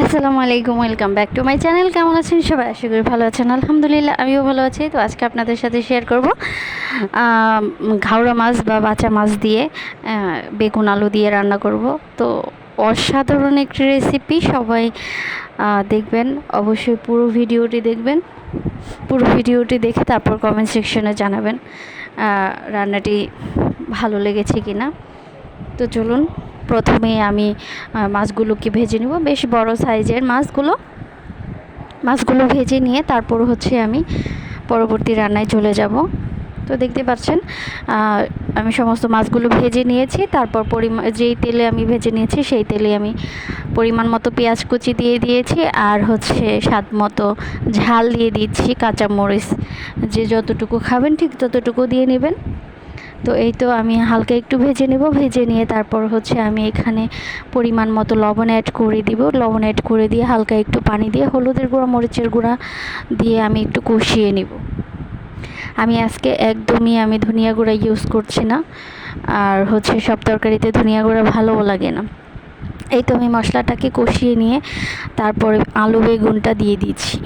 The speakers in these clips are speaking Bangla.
আসসালামু আলাইকুম, welcome back to my channel. কেমন আছেন সবাই? আশা করি ভালো আছেন। আলহামদুলিল্লাহ, আমিও ভালো আছি। তো আজকে আপনাদের সাথে শেয়ার করব ঘাওড়া মাছ বা বাচা মাছ দিয়ে বেগুন আলু দিয়ে রান্না করব। তো অসাধারণ একটি রেসিপি সবাই দেখবেন। অবশ্যই পুরো ভিডিওটি দেখবেন। পুরো ভিডিওটি দেখে তারপর কমেন্ট সেকশনে জানাবেন রান্নাটি ভালো লেগেছে কি না তো চলুন প্রথমে আমি মাছগুলোকে ভেজে নেব। বেশ বড় সাইজের মাছগুলো মাছগুলো ভেজে নিয়ে তারপর হচ্ছে আমি পরবর্তী রান্নায় চলে যাব। তো দেখতে পাচ্ছেন আমি সমস্ত মাছগুলো ভেজে নিয়েছি। তারপর পরিমাণ যেই তেলে আমি ভেজে নিয়েছি, সেই তেলে আমি পরিমাণ মতো পেঁয়াজ কুচি দিয়ে দিয়েছি আর হচ্ছে স্বাদ মতো ঝাল দিয়ে দিচ্ছি কাঁচামরিচ। যে যতটুকু খাবেন, ঠিক ততটুকু দিয়ে নেবেন। তো এই তো আমি হালকা একটু ভেজে নেব, ভেজে নিয়ে তারপর হচ্ছে আমি এখানে পরিমাণ মতো লবণ অ্যাড করে দিব। লবণ অ্যাড করে দিয়ে হালকা একটু পানি দিয়ে হলুদের গুঁড়া, মরিচের গুঁড়া দিয়ে আমি একটু কষিয়ে নিব। আমি আজকে একদমই আমি ধনিয়া গুঁড়া ইউজ করছি না, আর হচ্ছে সব তরকারিতে ধনিয়া গুঁড়া ভালোও লাগে না। এই তো আমি মশলাটাকে কষিয়ে নিয়ে তারপরে আলু বেগুনটা দিয়ে দিচ্ছি।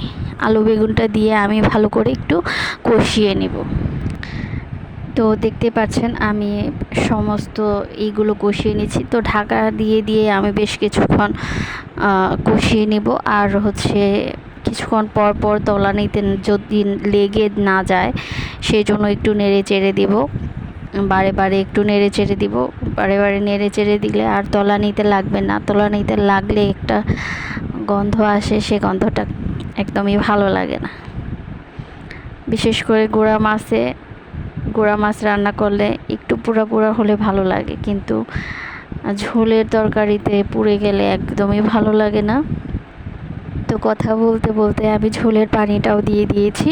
আলু বেগুনটা দিয়ে আমি ভালো করে একটু কষিয়ে নেব। তো দেখতে পাচ্ছেন, আমি সমস্ত এইগুলো কষিয়ে নিচ্ছি। তো ঢাকা দিয়ে দিয়ে আমি বেশ কিছুক্ষণ কষিয়ে নেব। আর হচ্ছে কিছুক্ষণ পর পর তলা নিতে যদি লেগে না যায় সেই জন্য একটু নেড়ে চেড়ে দিব। বারে বারে একটু নেড়ে চেড়ে দিব। বারে বারে নেড়ে চেড়ে দিলে আর তলা নিতে লাগবে না। তলা নিতে লাগলে একটা গন্ধ আসে, সে গন্ধটা একদমই ভালো লাগে না। বিশেষ করে গোড়া মাছে গোড়া মাছ রান্না করলে একটু পুরা পুরা হলে ভালো লাগে। কিন্তু ঝোলের তরকারিতে পুড়ে গেলে একদমই ভালো লাগে না। তো কথা বলতে বলতে আমি ঝোলের পানিটাও দিয়ে দিয়েছি।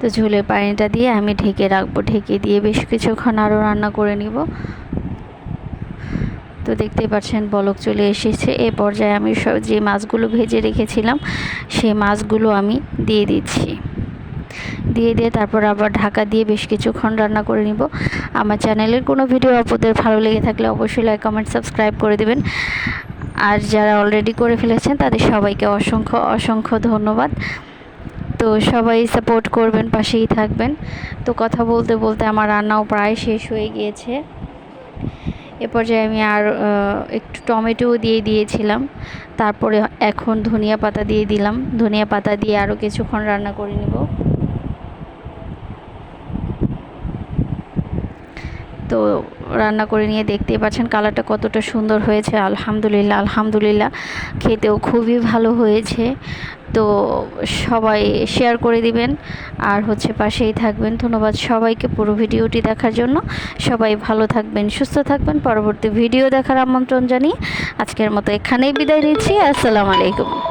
তো ঝোলের পানিটা দিয়ে আমি ঢেকে রাখব। ঢেকে দিয়ে বেশ কিছুক্ষণ আরও রান্না করে নিব। তো দেখতেই পাচ্ছেন বলক চলে এসেছে। এ পর্যায়ে আমি সব যে মাছগুলো ভেজে রেখেছিলাম সেই মাছগুলো আমি দিয়ে দিচ্ছি। দিয়ে দিয়ে তারপর আবার ঢাকা দিয়ে বেশ কিছুক্ষণ রান্না করে নিব। আমার চ্যানেলের কোনো ভিডিও আপনাদের ভালো লেগে থাকলে অবশ্যই লাইক কমেন্ট সাবস্ক্রাইব করে দেবেন। আর যারা অলরেডি করে ফেলেছেন, তাদের সবাইকে অসংখ্য অসংখ্য ধন্যবাদ। তো সবাই সাপোর্ট করবেন, পাশেই থাকবেন। তো কথা বলতে বলতে আমার রান্নাও প্রায় শেষ হয়ে গিয়েছে। এ পর্যায়ে আমি আর একটু টমেটোও দিয়ে দিয়েছিলাম। তারপরে এখন ধনিয়া পাতা দিয়ে দিলাম। ধনিয়া পাতা দিয়ে আরও কিছুক্ষণ রান্না করে নিব। তো রান্না করে নিয়ে দেখতেই পাচ্ছেন কালারটা কতটা সুন্দর হয়েছে। আলহামদুলিল্লাহ আলহামদুলিল্লাহ। খেতেও খুবই ভালো হয়েছে। তো সবাই শেয়ার করে দিবেন। আর হচ্ছে পাশেই থাকবেন। ধন্যবাদ সবাইকে পুরো ভিডিওটি দেখার জন্য। সবাই ভালো থাকবেন, সুস্থ থাকবেন। পরবর্তী ভিডিও দেখার আমন্ত্রণ জানিয়ে আজকের মতো এখানেই বিদায় নিচ্ছি। আসসালামু আলাইকুম।